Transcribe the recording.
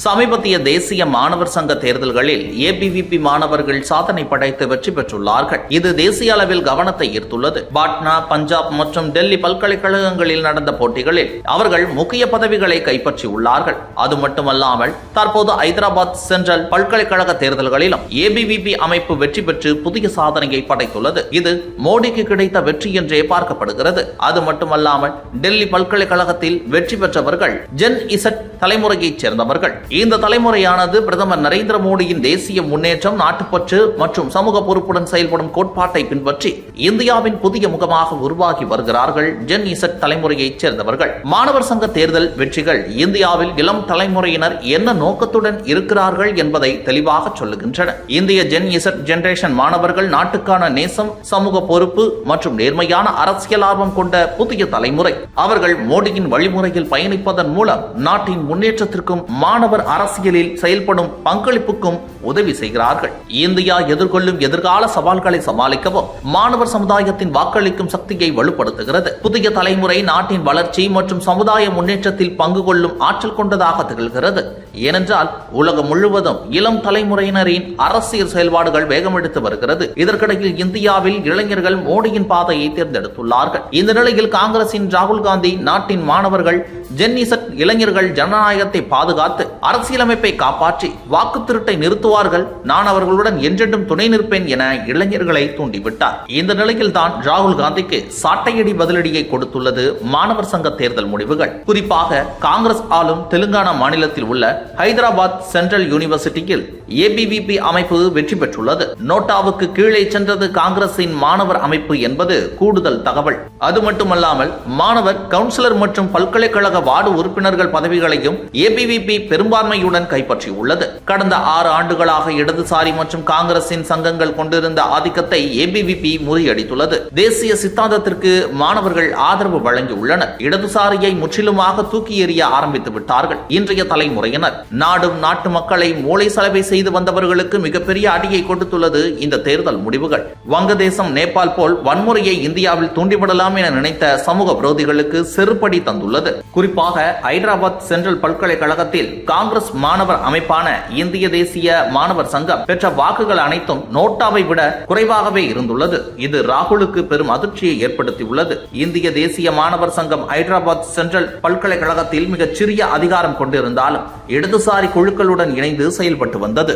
சமீபத்திய தேசிய மாணவர் சங்க தேர்தல்களில் ஏபிவிபி மாணவர்கள் சாதனை படைத்து வெற்றி பெற்றுள்ளார்கள். இது தேசிய அளவில் கவனத்தை ஈர்த்துள்ளது. பாட்னா பஞ்சாப் மற்றும் டெல்லி பல்கலைக்கழகங்களில் நடந்த போட்டிகளில் அவர்கள் முக்கிய பதவிகளை கைப்பற்றியுள்ளார்கள். அது மட்டுமல்லாமல் தற்போது ஐதராபாத் சென்ட்ரல் பல்கலைக்கழக தேர்தல்களிலும் ஏபிவிபி அமைப்பு வெற்றி பெற்று புதிய சாதனையை படைத்துள்ளது. இது மோடிக்கு கிடைத்த வெற்றி என்றே பார்க்கப்படுகிறது. அது மட்டுமல்லாமல் டெல்லி பல்கலைக்கழகத்தில் வெற்றி பெற்றவர்கள் ஜென் இசட் தலைமுறையைச் சேர்ந்தவர்கள். இந்த தலைமுறையானது பிரதமர் நரேந்திர மோடியின் தேசிய முன்னேற்றம் நாட்டுப்பற்று மற்றும் சமூக பொறுப்புடன் செயல்படும் கோட்பாட்டை பின்பற்றி இந்தியாவின் புதிய முகமாக உருவாகி வருகிறார்கள் ஜென் இசட் தலைமுறையைச் சேர்ந்தவர்கள். மாணவர் சங்க தேர்தல் வெற்றிகள். இந்தியாவில் இளம் தலைமுறையினர் என்ன நோக்கத்துடன் இருக்கிறார்கள் என்பதை தெளிவாக சொல்லுகின்றன. இந்திய ஜென் இசட் ஜெனரேஷன் மாணவர்கள் நாட்டுக்கான நேசம் சமூக பொறுப்பு மற்றும் நேர்மையான அரசியல் ஆர்வம் கொண்ட புதிய தலைமுறை. அவர்கள் மோடியின் வழிமுறையில் பயணிப்பதன் மூலம் நாட்டின் முன்னேற்றத்திற்கும் மாணவ மாணவர் அரசியலில் செயல்படும் பங்களிப்புக்கும் உதவி செய்கிறார்கள். இந்தியா எதிர்கொள்ளும் எதிர்கால சவால்களை சமாளிக்கவும் மாணவர் சமுதாயத்தின் வாக்களிக்கும் சக்தியை வலுப்படுத்துகிறது. புதிய தலைமுறை நாட்டின் வளர்ச்சி மற்றும் சமுதாய முன்னேற்றத்தில் பங்கு கொள்ளும் ஆற்றல் கொண்டதாக திகழ்கிறது. ஏனென்றால் உலகம் முழுவதும் இளம் தலைமுறையினரின் அரசியல் செயல்பாடுகள் வேகமெடுத்து வருகிறது. இதற்கிடையில் இந்தியாவில் இளைஞர்கள் மோடியின் பாதையை தேர்ந்தெடுத்துள்ளார்கள். இந்த நிலையில் காங்கிரசின் ராகுல் காந்தி நாட்டின் மாணவர்கள் ஜென்னிசக் இளைஞர்கள் ஜனநாயகத்தை பாதுகாத்து அரசியலமைப்பை காப்பாற்றி வாக்கு திருட்டை நிறுத்துவார்கள். நான் அவர்களுடன் என்றென்றும் துணை நிற்பேன் என இளைஞர்களை தூண்டிவிட்டார். இந்த நிலையில் தான் ராகுல் காந்திக்கு சாட்டையடி பதிலடியை கொடுத்துள்ளது மாணவர் சங்க தேர்தல் முடிவுகள். குறிப்பாக காங்கிரஸ் ஆளும் தெலுங்கானா மாநிலத்தில் உள்ள ஹைதராபாத் சென்ட்ரல் யூனிவர்சிட்டியில் ஏபிவிபி அமைப்பு வெற்றி பெற்றுள்ளது. நோட்டாவுக்கு கீழே சென்றது காங்கிரசின் மாணவர் அமைப்பு என்பது கூடுதல் தகவல். அது மட்டுமல்லாமல் மாணவர் கவுன்சிலர் மற்றும் பல்கலைக்கழக வார்டு உறுப்பினர்கள் பதவிகளையும் ஏபிவிபி பெரும்பான்மையுடன் கைப்பற்றியுள்ளது. கடந்த ஆறு ஆண்டுகளாக இடதுசாரி மற்றும் காங்கிரசின் சங்கங்கள் கொண்டிருந்த ஆதிக்கத்தை ஏபிவிபி முறியடித்துள்ளது. தேசிய சித்தாந்தத்திற்கு மாணவர்கள் ஆதரவு வழங்கியுள்ளனர். இடதுசாரியை முற்றிலுமாக தூக்கி எறிய ஆரம்பித்து விட்டார்கள். இன்றைய தலைமுறையினர் நாடும் நாட்டு மக்களை மூளை சலவை செய்து வந்தவர்களுக்கு மிகப்பெரிய அடியை கொடுத்துள்ளது இந்த தேர்தல் முடிவுகள். வங்கதேசம் நேபாள் போல் வன்முறையை இந்தியாவில் தூண்டிவிடலாம் என நினைத்த சமூக விரோதிகளுக்கு செருப்படி தந்துள்ளது. குறிப்பாக ஹைதராபாத் சென்ட்ரல் பல்கலைக்கழகத்தில் காங்கிரஸ் மாணவர் அமைப்பான இந்திய தேசிய மாணவர் சங்கம் பெற்ற வாக்குகள் அனைத்தும் நோட்டாவை விட குறைவாகவே இருந்துள்ளது. இது ராகுலுக்கு பெரும் அதிர்ச்சியை ஏற்படுத்தியுள்ளது. இந்திய தேசிய மாணவர் சங்கம் ஹைதராபாத் சென்ட்ரல் பல்கலைக்கழகத்தில் மிகச் சிறிய அதிகாரம் கொண்டிருந்தாலும் இடதுசாரி குழுக்களுடன் இணைந்து செயல்பட்டு வந்தது.